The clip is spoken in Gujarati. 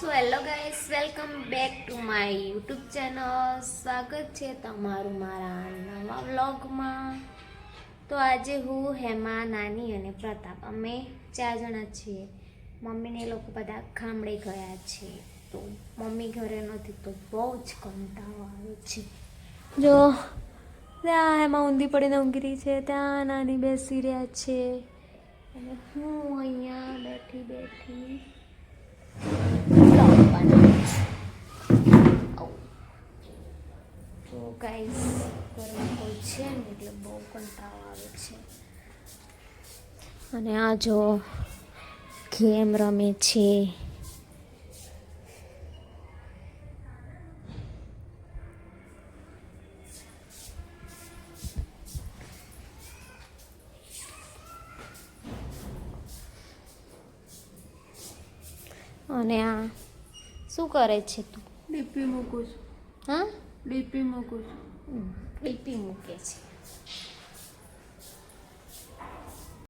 So hello guys welcome back to my YouTube channel સ્વાગત છે તમારું મારા નવા વ્લોગમાં તો આજે હું, હેમા, નાની અને પ્રતાપ, અમે ચાર જણા છીએ. મમ્મીને લોકો બધા ગામડે ગયા છે. તો મમ્મી ઘરે નથી, તો બહુ જ કંટાળો આવે છે. જો, ત્યાં એમાં ઊંધી પડીને ઊંઘી છે, ત્યાં નાની બેસી રહ્યા છે. અને હું અહીંયા બેઠી બેઠી vlog બનાવું છું. આવું. તો ગાઈસ ઘરમાં કોઈ છે ને એટલે બહુ કંટાળો આવે છે. અને આ જો ગેમ રમે છે. અને આ શું કરે છે તું? ડીપી મૂકું છું. હા? ડીપી મૂકું છું. ડીપી મૂકે છે.